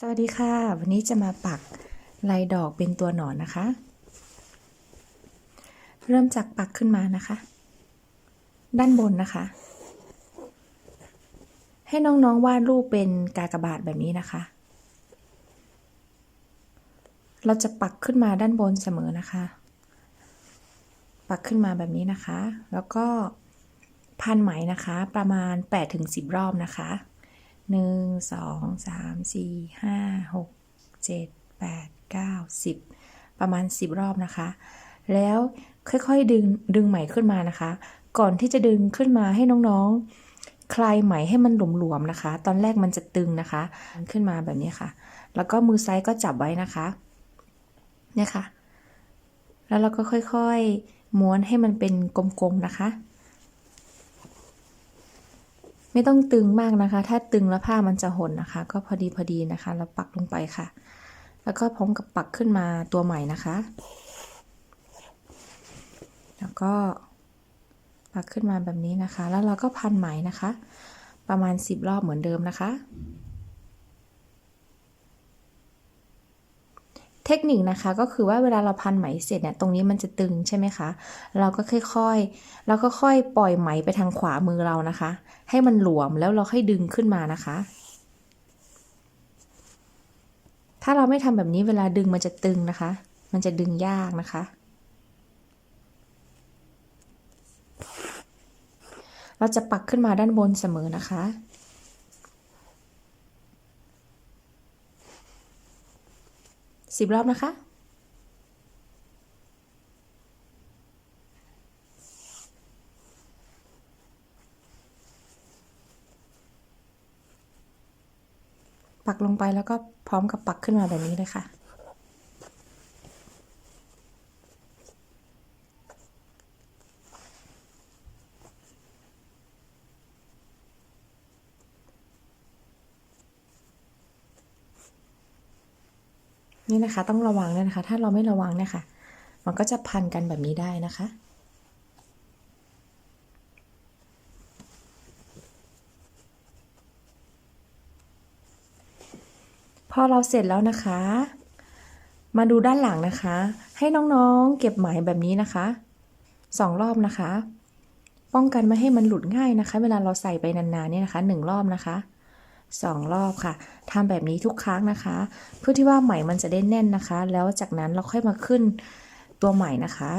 สวัสดีค่ะ วันนี้จะมาปักลายดอกเป็นตัวหนอนนะคะ เริ่มจากปักขึ้นมานะคะ ด้านบนนะคะ ให้น้องๆวาดรูปเป็นกากบาทแบบนี้นะคะ เราจะปักขึ้นมาด้านบนเสมอนะคะ ปักขึ้นมาแบบนี้นะคะ แล้วก็พันไหมนะคะ ประมาณ8-10 รอบนะคะ หนึ่งสองสามสี่ห้าหกเจ็ดแปดเก้าสิบประมาณสิบรอบนะคะ แล้วค่อยๆดึงดึงไหมขึ้นมานะคะ ก่อนที่จะดึงขึ้นมาให้น้องๆ คลายไหมให้มันหลวมๆนะคะ ตอนแรกมันจะตึงนะคะ ขึ้นมาแบบนี้ค่ะ แล้วก็มือซ้ายก็จับไว้นะคะเนี่ยค่ะ แล้วเราก็ค่อยๆ ม้วนให้มันเป็นกลมๆนะคะ ไม่ต้องตึงมากนะคะ ถ้าตึงแล้วผ้ามันจะหดนะคะ ก็พอดีพอดีนะคะ แล้วปักลงไปค่ะ แล้วก็พร้อมกับปักขึ้นมาตัวใหม่นะคะ แล้วก็ปักขึ้นมาแบบนี้นะคะ แล้วเราก็พันไหมนะคะ ประมาณ 10 รอบเหมือนเดิมนะคะ เทคนิคนะคะก็คือว่าเวลาเราพันไหมเสร็จเนี่ยตรงนี้มันจะตึงใช่ไหมคะ เราก็ค่อยๆเราก็ค่อยปล่อยไหมไปทางขวามือเรานะคะ ให้มันหลวมแล้วเราค่อยดึงขึ้นมานะคะ ถ้าเราไม่ทำแบบนี้เวลาดึงมันจะตึงนะคะ มันจะดึงยากนะคะ เราจะปักขึ้นมาด้านบนเสมอนะคะ สิบรอบนะคะ ปักลงไปแล้วก็พร้อมกับปักขึ้นมาแบบนี้เลยค่ะ นี่นะคะ ต้องระวังด้วยนะคะ ถ้าเราไม่ระวังเนี่ยค่ะ มันก็จะพันกันแบบนี้ได้นะคะ พอเราเสร็จแล้วนะคะ มาดูด้านหลังนะคะ ให้น้องๆเก็บไหมแบบนี้นะคะสองรอบนะคะ ป้องกันไม่ให้มันหลุดง่ายนะคะ เวลาเราใส่ไปนานๆเนี่ยนะคะหนึ่งรอบนะคะ สองรอบค่ะทำแบบนี้ทุกครั้งนะคะ เพื่อที่ว่าไหมมันจะได้แน่นนะคะ แล้วจากนั้นเราค่อยมาขึ้นตัวใหม่นะคะ